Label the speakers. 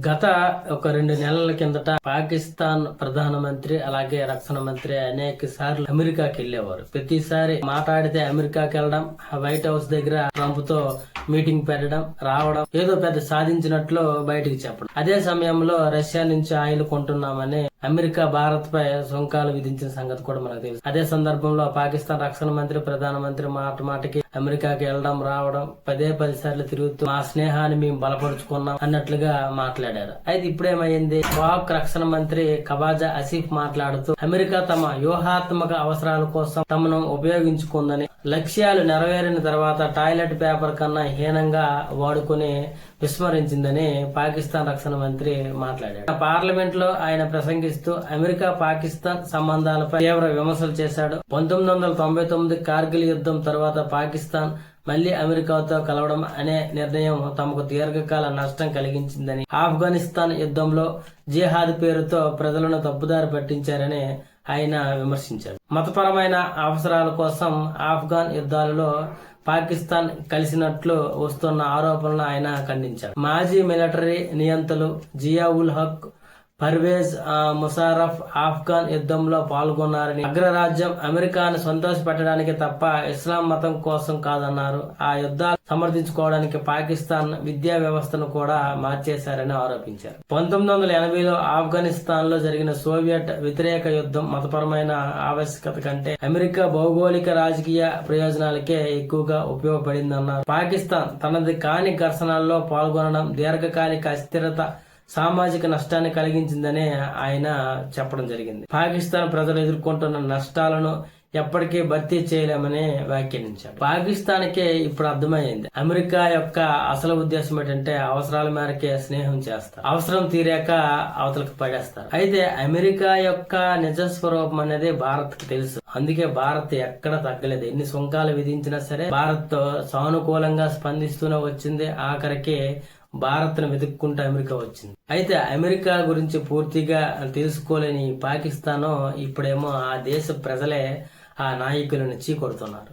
Speaker 1: గత ఒక రెండు నెలల కిందట పాకిస్తాన్ ప్రధానమంత్రి అలాగే రక్షణ మంత్రి అనేక సార్లు అమెరికాకి వెళ్ళేవారు ప్రతిసారి మాట్లాడితే అమెరికాకి వెళ్ళడం వైట్ హౌస్ దగ్గర ట్రంప్తో మీటింగ్ పెట్టడం రావడం ఏదో పెద్ద సాధించినట్లు బయటికి చెప్పడం. అదే సమయంలో రష్యా నుంచి ఆయిల్ కొంటున్నామని అమెరికా భారత్ పై సుంకాలు విధించిన సంగతి కూడా మనకు తెలుసు. అదే సందర్భంలో పాకిస్తాన్ రక్షణ మంత్రి ప్రధానమంత్రి మాట మాటకి అమెరికాకి వెళ్ళడం రావడం పదే పది సార్లు తిరుగుతూ మా స్నేహాన్ని మేము బలపరుచుకున్నాం అన్నట్లుగా మాట్లాడారు. అయితే ఇప్పుడేమైంది? పాక్ రక్షణ మంత్రి కబాజా అసీఫ్ మాట్లాడుతూ అమెరికా తమ వ్యూహాత్మక అవసరాల కోసం తమను ఉపయోగించుకుందని లక్ష్యాలు నెరవేరిన తర్వాత టాయిలెట్ పేపర్ కన్నా హీనంగా వాడుకుని విస్మరించిందని పాకిస్తాన్ రక్షణ మంత్రి మాట్లాడాడు. పార్లమెంట్లో ఆయన ప్రసంగిస్తూ అమెరికా పాకిస్తాన్ సంబంధాలపై తీవ్ర విమర్శలు చేశాడు. పంతొమ్మిది వందల తొంభై తొమ్మిది కార్గిల్ యుద్ధం తర్వాత పాకిస్తాన్ మళ్ళీ అమెరికాతో కలవడం అనే నిర్ణయం తమకు దీర్ఘకాల నష్టం కలిగించిందని. ఆఫ్ఘనిస్తాన్ యుద్ధంలో జిహాద్ పేరుతో ప్రజలను తప్పుదారి పట్టించారని ఆయన విమర్శించారు. మతపరమైన అవసరాల కోసం ఆఫ్ఘాన్ యుద్ధాలలో పాకిస్తాన్ కలిసినట్లు వస్తున్న ఆరోపణలు ఆయన ఖండించారు. మాజీ మిలిటరీ నియంతలు జియా ఉల్ హక్ పర్వేజ్ ముషారఫ్ ఆఫ్ఘాన్ యుద్ధంలో పాల్గొన్నారని అగ్రరాజ్యం అమెరికాను సంతోషపెట్టడానికి తప్ప ఇస్లాం మతం కోసం కాదన్నారు. ఆ యుద్ధాలు సమర్థించుకోవడానికి పాకిస్తాన్ విద్యా వ్యవస్థను కూడా మార్చేశారని ఆరోపించారు. పంతొమ్మిది వందల ఎనభైలో ఆఫ్ఘనిస్తాన్లో జరిగిన సోవియట్ వ్యతిరేక యుద్ధం మతపరమైన ఆవశ్యకత కంటే అమెరికా భౌగోళిక రాజకీయ ప్రయోజనాలకే ఎక్కువగా ఉపయోగపడిందన్నారు. పాకిస్తాన్ తనది కాని ఘర్షణల్లో పాల్గొనడం దీర్ఘకాలిక అస్థిరత సామాజిక నష్టాన్ని కలిగించిందనే ఆయన చెప్పడం జరిగింది. పాకిస్తాన్ ప్రజలు ఎదుర్కొంటున్న నష్టాలను ఎప్పటికీ భర్తీ చేయలేమని వ్యాఖ్యానించాడు పాకిస్తాన్కే ఇప్పుడు అర్థమైంది అమెరికా యొక్క అసలు ఉద్దేశం ఏంటంటే అవసరాల మేరకే స్నేహం చేస్తారు. అవసరం తీరాక అవతలకు పడేస్తారు. అయితే అమెరికా యొక్క నిజ స్వరూపం అనేది భారత్కి తెలుసు. అందుకే భారత్ ఎక్కడ తగ్గలేదు. ఎన్ని సుంకాలు విధించినా సరే భారత్ సానుకూలంగా స్పందిస్తూనే వచ్చింది. ఆఖరికి భారత్ను వెతుక్కుంటూ అమెరికా వచ్చింది. అయితే అమెరికా గురించి పూర్తిగా తెలుసుకోలేని పాకిస్తాన్ ఇప్పుడేమో ఆ దేశ ప్రజలే ఆ నాయకులను చీకొడుతున్నారు.